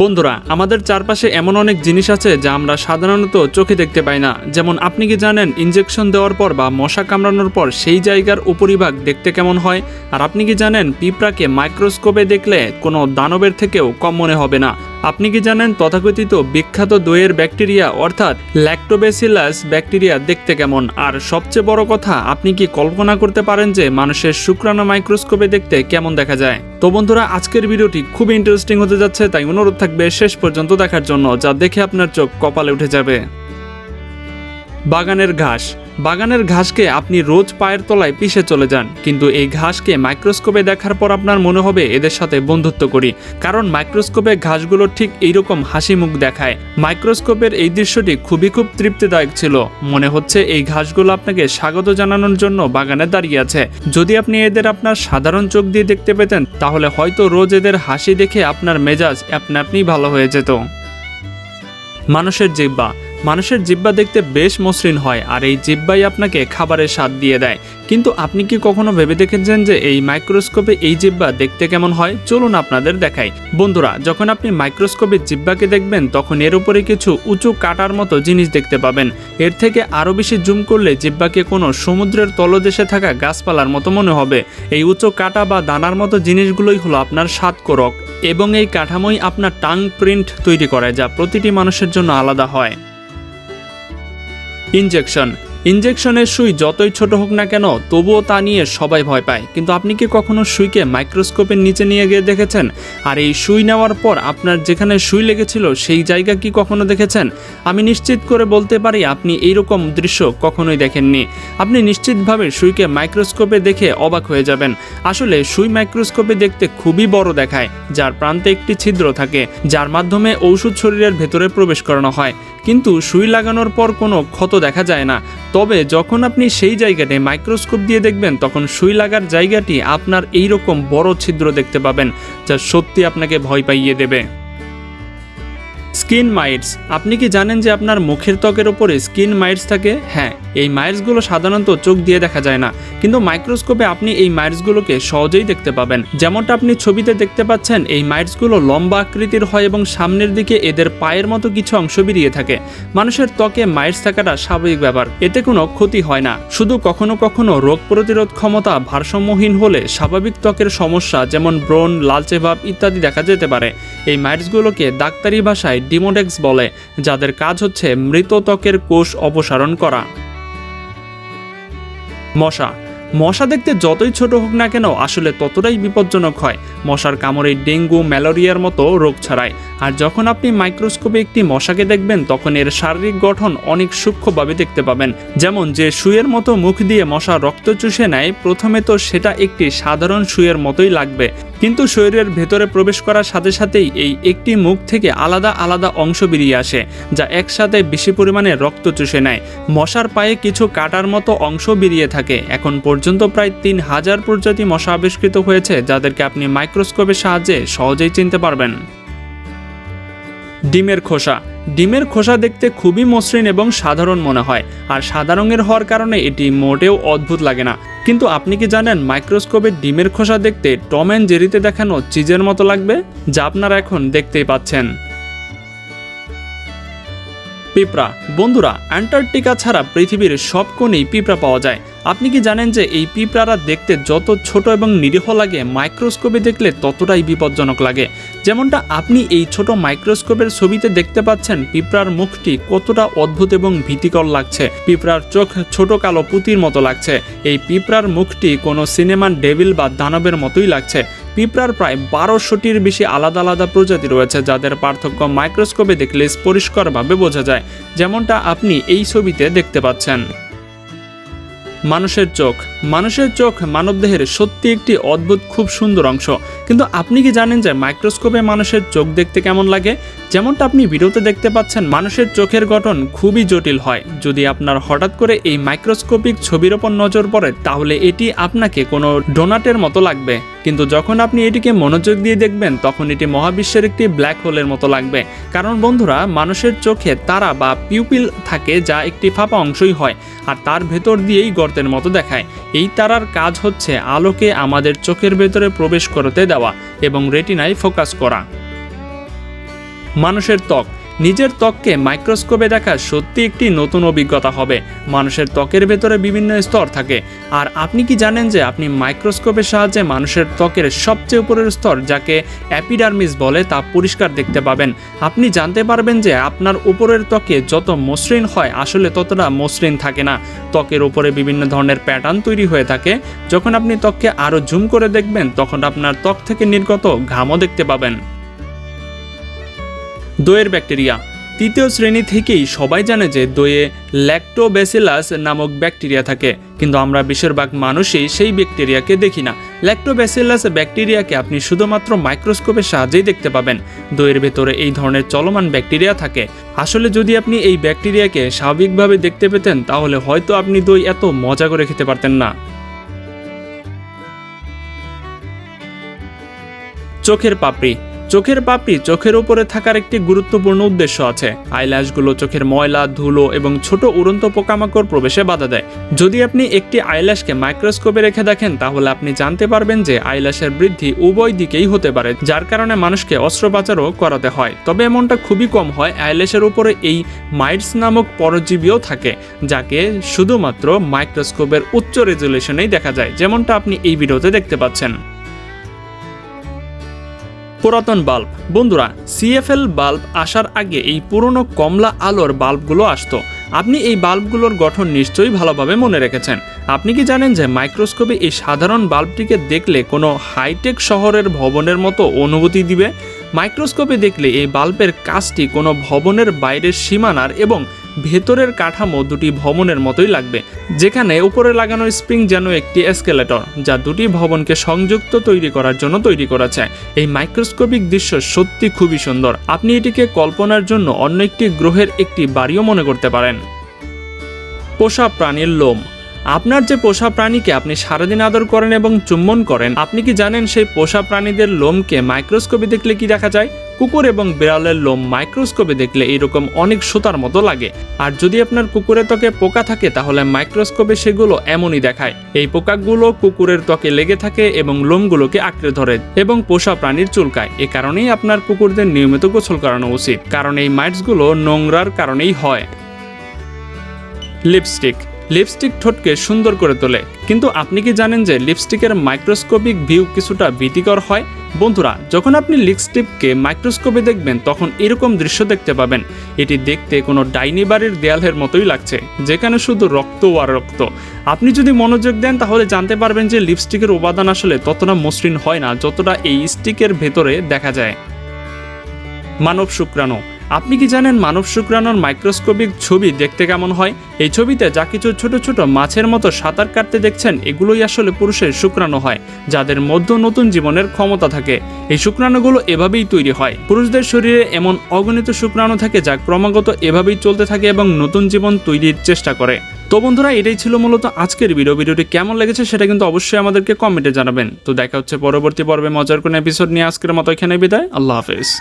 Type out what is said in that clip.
বন্ধুরা, আমাদের চারপাশে এমন অনেক জিনিস আছে যা আমরা সাধারণত চোখে দেখতে পাই না। যেমন আপনি কি জানেন ইনজেকশন দেওয়ার পর বা মশা কামড়ানোর পর সেই জায়গার উপরিভাগ দেখতে কেমন হয়? আর আপনি কি জানেন পিঁপড়াকে মাইক্রোস্কোপে দেখলে কোনো দানবের থেকেও কম মনে হবে না? আপনি কি জানেন তথাকথিত বিখ্যাত দইয়ের ব্যাকটেরিয়া অর্থাৎ ল্যাক্টোবেসিলাস ব্যাকটেরিয়া দেখতে কেমন? আর সবচেয়ে বড় কথা, আপনি কি কল্পনা করতে পারেন যে মানুষের শুক্রাণু মাইক্রোস্কোপে দেখতে কেমন দেখা যায়? তো বন্ধুরা, আজকের ভিডিওটি খুব ইন্টারেস্টিং হতে যাচ্ছে, তাই অনুরোধ থাকবে শেষ পর্যন্ত দেখার জন্য, যা দেখে আপনার চোখ কপালে উঠে যাবে। বাগানের ঘাস বাগানের ঘাসকে আপনি রোজ পায়ের তলায় পিষে চলে যান। কিন্তু এই ঘাসকে মাইক্রোস্কোপে দেখার পর আপনার মনে হবে এদের সাথে বন্ধুত্ব করি। কারণ মাইক্রোস্কোপে ঘাসগুলো ঠিক এইরকম হাসি মুখ দেখায়। মাইক্রোস্কোপের এই দৃশ্যটি খুবই খুব তৃপ্তিদায়ক ছিল। মনে হচ্ছে এই ঘাসগুলো আপনাকে স্বাগত জানানোর জন্য বাগানে দাঁড়িয়ে আছে। যদি আপনি এদের আপনার সাধারণ চোখ দিয়ে দেখতে পেতেন, তাহলে হয়তো রোজ এদের হাসি দেখে আপনার মেজাজ আপনা আপনি ভালো হয়ে যেত। মানুষের জিব্বা মানুষের জিব্বা দেখতে বেশ মসৃণ হয় আর এই জিব্বাই আপনাকে খাবারের স্বাদ দিয়ে দেয়। কিন্তু আপনি কি কখনো ভেবে দেখেছেন যে এই মাইক্রোস্কোপে এই জিব্বা দেখতে কেমন হয়? চলুন আপনাদের দেখাই। বন্ধুরা, যখন আপনি মাইক্রোস্কোপে জিব্বাকে দেখবেন, তখন এর উপরে কিছু উঁচু কাটার মতো জিনিস দেখতে পাবেন। এর থেকে আরও বেশি জুম করলে জিব্বাকে কোনো সমুদ্রের তলদেশে থাকা গাছপালার মতো মনে হবে। এই উঁচু কাটা বা দানার মতো জিনিসগুলোই হলো আপনার স্বাদ করক এবং এই কাঠামোই আপনার টাং প্রিন্ট তৈরি করে, যা প্রতিটি মানুষের জন্য আলাদা হয়। ইনজেকশন ইনজেকশনের সুই যতই ছোট হোক না কেন, তবুও তা নিয়ে সবাই ভয় পায়। কিন্তু আপনি কি কখনো সুইকে মাইক্রোস্কোপের নিচে নিয়ে গিয়ে দেখেছেন? আর এই সুই নেওয়ার পর আপনার যেখানে সুই লেগেছিল, সেই জায়গা কি কখনো দেখেছেন? আমি নিশ্চিত করে বলতে পারি, আপনি এইরকম দৃশ্য কখনোই দেখেননি। আপনি নিশ্চিতভাবে সুইকে মাইক্রোস্কোপে দেখে অবাক হয়ে যাবেন। আসলে, সুই মাইক্রোস্কোপে দেখতে খুবই বড় দেখায়, যার প্রান্তে একটি ছিদ্র থাকে, যার মাধ্যমে ঔষধ শরীরের ভেতরে প্রবেশ করানো হয়। কিন্তু সুই লাগানোর পর কোনো ক্ষত দেখা যায় না। তবে যখন আপনি সেই জায়গাটি মাইক্রোস্কোপ দিয়ে দেখবেন, তখন সুই লাগার জায়গাটি আপনার এইরকম বড় ছিদ্র দেখতে পাবেন, যা সত্যি আপনাকে ভয় পাইয়ে দেবে। Skin mites. আপনি কি জানেন যে আপনার মুখের ত্বকের ওপরে স্কিন মাইটস থাকে? হ্যাঁ এই মাইটসগুলো সাধারণত চোখ দিয়ে দেখা যায় না। কিন্তু মাইক্রোস্কোপে আপনি এই মাইটসগুলোকে সহজেই দেখতে পাবেন। যেমনটা আপনি ছবিতে দেখতে পাচ্ছেন, এই মাইটসগুলো লম্বা আকৃতির হয় এবং সামনের দিকে এদের পায়ের মতো কিছু অংশ বেরিয়ে থাকে। মানুষের ত্বকে মাইটস থাকাটা স্বাভাবিক ব্যাপার। এতে কোনো ক্ষতি হয় না। শুধু কখনো কখনো রোগ প্রতিরোধ ক্ষমতা ভারসাম্যহীন হলে স্বাভাবিক ত্বকের সমস্যা, যেমন ব্রণ, লালচে ভাব ইত্যাদি দেখা যেতে পারে। এই মাইটসগুলোকে ডাক্তারি ভাষায় ডিমোডেক্স বলে, যাদের কাজ হচ্ছে মৃত ত্বকের কোষ অপসারণ করা। মশা। মশা দেখতে যতই ছোট হোক না কেন, আসলে ততটাই বিপজ্জনক হয়। মশার কামড়ে ডেঙ্গু, ম্যালেরিয়ার মতো রোগ ছড়ায়। আর যখন আপনি মাইক্রোস্কোপে একটি মশাকে দেখবেন, তখন এর শারীরিক গঠন অনেক সূক্ষ্মভাবে দেখতে পাবেন। যেমন যে শুয়ের মতো মুখ দিয়ে মশা রক্ত চুষে নেয়, প্রথমে তো সেটা একটি সাধারণ সুইয়ের মতোই লাগবে। কিন্তু শরীরের ভেতরে প্রবেশ করার সাথে সাথেই এই একটি মুখ থেকে আলাদা আলাদা অংশ বেরিয়ে আসে, যা একসাথে বেশি পরিমাণে রক্ত চুষে নেয়। মশার পায়ে কিছু কাটার মতো অংশ বেরিয়ে থাকে। এখন পর্যন্ত প্রায় তিন হাজার প্রজাতি মশা আবিষ্কৃত হয়েছে, যাদেরকে আপনি মাইক্রোস্কোপের সাহায্যে সহজেই চিনতে পারবেন। ডিমের খোসা। ডিমের খোসা দেখতে খুবই মসৃণ এবং সাধারণ মনে হয়, আর সাদা রঙের হওয়ার কারণে এটি মোটেও অদ্ভুত লাগে না। কিন্তু আপনি কি জানেন মাইক্রোস্কোপে ডিমের খোসা দেখতে টম অ্যান্ড জেরিতে দেখানো চিজের মতো লাগবে, যা আপনারা এখন দেখতেই পাচ্ছেন? পিঁপড়া। বন্ধুরা, অ্যান্টার্কটিকা ছাড়া পৃথিবীর সব কোণেই পিঁপড়া পাওয়া যায়। আপনি কি জানেন যে এই পিঁপড়ারা দেখতে যত ছোট এবং নিরীহ লাগে, মাইক্রোস্কোপে দেখলে ততটাই বিপজ্জনক লাগে। যেমনটা আপনি এই ছোট মাইক্রোস্কোপের ছবিতে দেখতে পাচ্ছেন, পিঁপড়ার মুখটি কতটা অদ্ভুত এবং ভীতিকর লাগছে। পিঁপড়ার চোখ ছোট কালো পুতির মতো লাগছে। এই পিঁপড়ার মুখটি কোনো সিনেমার ডেভিল বা দানবের মতোই লাগছে। পিঁপড়ার প্রায় বারোশোটির বেশি আলাদা আলাদা প্রজাতি রয়েছে যাদের পার্থক্য মাইক্রোস্কোপে দেখলে পরিষ্কারভাবে বোঝা যায়। যেমনটা আপনি এই ছবিতে দেখতে পাচ্ছেন। মানুষের চোখ। মানুষের চোখ মানবদেহের সত্যি একটি অদ্ভুত, খুব সুন্দর অংশ। কিন্তু আপনি কি জানেন যে মাইক্রোস্কোপে মানুষের চোখ দেখতে কেমন লাগে? যেমনটা আপনি ভিডিওতে দেখতে পাচ্ছেন, মানুষের চোখের গঠন খুবই জটিল হয়। যদি আপনার হঠাৎ করে এই মাইক্রোস্কোপিক ছবির ওপর নজর পড়ে, তাহলে এটি আপনাকে কোনো ডোনাটের মতো লাগবে। কিন্তু যখন আপনি এটিকে মনোযোগ দিয়ে দেখবেন, তখন এটি মহাবিশ্বের একটি ব্ল্যাক হোলের মতো লাগবে। কারণ বন্ধুরা, মানুষের চোখে তারা বা পিউপিল থাকে যা একটি ফাঁপা অংশই হয়, আর তার ভেতর দিয়েই গর্তের মতো দেখায়। এই তারার কাজ হচ্ছে আলোকে আমাদের চোখের ভেতরে প্রবেশ করতে দেওয়া এবং রেটিনায় ফোকাস করা। মানুষের ত্বক নিজের ত্বককে মাইক্রোস্কোপে দেখা সত্যি একটি নতুন অভিজ্ঞতা হবে। মানুষের ত্বকের ভেতরে বিভিন্ন স্তর থাকে। আর আপনি কি জানেন যে আপনি মাইক্রোস্কোপের সাহায্যে মানুষের ত্বকের সবচেয়ে উপরের স্তর, যাকে অ্যাপিডার্মিস বলে, তা পরিষ্কার দেখতে পাবেন। আপনি জানতে পারবেন যে আপনার উপরের ত্বকে যত মসৃণ হয়, আসলে ততটা মসৃণ থাকে না। ত্বকের উপরে বিভিন্ন ধরনের প্যাটার্ন তৈরি হয়ে থাকে। যখন আপনি ত্বককে আরও জুম করে দেখবেন, তখন আপনার ত্বক থেকে নির্গত ঘামও দেখতে পাবেন। দইয়ের ব্যাকটেরিয়া। তৃতীয় শ্রেণি থেকেই সবাই জানে যে দইয়ে ল্যাক্টোব্যাসিলাস নামক ব্যাকটেরিয়া থাকে। কিন্তু আমরা বেশিরভাগ মানুষই সেই ব্যাকটেরিয়াকে দেখি না। ল্যাক্টোব্যাসিলাস ব্যাকটেরিয়াকে আপনি শুধুমাত্র মাইক্রোস্কোপের সাহায্যেই দেখতে পাবেন। দইয়ের ভেতরে এই ধরনের চলমান ব্যাকটেরিয়া থাকে। আসলে যদি আপনি এই ব্যাকটেরিয়াকে স্বাভাবিকভাবে দেখতে পেতেন, তাহলে হয়তো আপনি দই এত মজা করে খেতে পারতেন না। চোখের পাপড়ি। চোখের পাপড়ি চোখের উপরে থাকার একটি গুরুত্বপূর্ণ উদ্দেশ্য আছে। আইল্যাশগুলো চোখের ময়লা, ধুলো এবং ছোট উড়ন্ত পোকামাকড় প্রবেশে বাধা দেয়। যদি আপনি একটি আইল্যাশকে মাইক্রোস্কোপে রেখে দেখেন, তাহলে আপনি জানতে পারবেন যে আইল্যাশের বৃদ্ধি উভয় দিকেই হতে পারে, যার কারণে মানুষকে অস্ত্রোপচারও করাতে হয়। তবে এমনটা খুবই কম হয় আইল্যাশের উপরে এই মাইটস নামক পরজীবীও থাকে, যাকে শুধুমাত্র মাইক্রোস্কোপের উচ্চ রেজুলেশনেই দেখা যায়, যেমনটা আপনি এই ভিডিওতে দেখতে পাচ্ছেন। পুরাতন বাল্ব। বন্ধুরা সিএফএল বাল্ব আসার আগে এই পুরনো কমলা আলোর বাল্বগুলো আসতো। আপনি এই বাল্বগুলোর গঠন নিশ্চয়ই ভালোভাবে মনে রেখেছেন। আপনি কি জানেন যে মাইক্রোস্কোপে এই সাধারণ বাল্বটিকে দেখলে কোনো হাইটেক শহরের ভবনের মতো অনুভূতি দিবে? মাইক্রোস্কোপে দেখলে এই বাল্বের কাজটি কোনো ভবনের বাইরের সীমানার এবং ভেতরের কাঠামো দুটি ভবনের মতোই লাগবে, যেখানে উপরে লাগানো স্প্রিং যেন একটি এসকেলেটর, যা দুটি ভবনকে সংযুক্ত তৈরি করার জন্য তৈরি করেছে। এই মাইক্রোস্কোপিক দৃশ্য সত্যি খুবই সুন্দর। আপনি এটিকে কল্পনার জন্য অন্য একটি গ্রহের একটি বাড়িও মনে করতে পারেন। পোষা প্রাণীর লোম। আপনার যে পোষা প্রাণীকে আপনি সারাদিন আদর করেন এবং চুম্বন করেন, আপনি কি জানেন সেই পোষা প্রাণীদের লোমকে মাইক্রোস্কোপে দেখলে কি দেখা যায়? কুকুর এবং বিড়ালের লোম মাইক্রোস্কোপে দেখলে এরকম অনেক সুতার মতো লাগে। আর যদি আপনার কুকুরের ত্বকে পোকা থাকে, তাহলে মাইক্রোস্কোপে সেগুলো এমনই দেখায়। এই পোকাগুলো কুকুরের ত্বকে লেগে থাকে এবং লোমগুলোকে আঁকড়ে ধরে এবং পোষা প্রাণীর চুলকায়। এ কারণেই আপনার কুকুরদের নিয়মিত গোসল করানো উচিত, কারণ এই মাইটসগুলো নোংরার কারণেই হয়। লিপস্টিক লিপস্টিক ঠোঁটকে সুন্দর করে তোলে। কিন্তু আপনি কি জানেন যে লিপস্টিকের মাইক্রোস্কোপিক ভিউ কিছুটা ভীতিকর হয়? বন্ধুরা, যখন আপনি লিপস্টিককে মাইক্রোস্কোপে দেখবেন, তখন এরকম দৃশ্য দেখতে পাবেন। এটি দেখতে কোনো ডাইনি বাড়ির দেয়ালের মতোই লাগছে, যেখানে শুধু রক্ত আর রক্ত। আপনি যদি মনোযোগ দেন, তাহলে জানতে পারবেন যে লিপস্টিকের উপাদান আসলে ততটা মসৃণ হয় না, যতটা এই স্টিকের ভেতরে দেখা যায়। মানব শুক্রাণু। আপনি কি জানেন মানব শুক্রাণুর মাইক্রোস্কোপিক ছবি দেখতে কেমন হয়? এই ছবিতে যা কিছু ছোট ছোট মাছের মতো সাঁতার কাটতে দেখছেন, এগুলোই আসলে পুরুষের শুক্রাণু হয়, যাদের মধ্য নতুন জীবনের ক্ষমতা থাকে। এই শুক্রাণুগুলো এভাবেই তৈরি হয়। পুরুষদের শরীরে এমন অগণিত শুক্রাণু থাকে যা ক্রমাগত এভাবেই চলতে থাকে এবং নতুন জীবন তৈরির চেষ্টা করে। তো বন্ধুরা, এটাই ছিল মূলত আজকের ভিডিও। ভিডিওটি কেমন লেগেছে সেটা কিন্তু অবশ্যই আমাদেরকে কমেন্টে জানাবেন। তো দেখা হচ্ছে পরবর্তী পর্বে মজার কোনো এপিসোড নিয়ে। আজকের মতো এখানে বিদায়। আল্লাহ হাফেজ।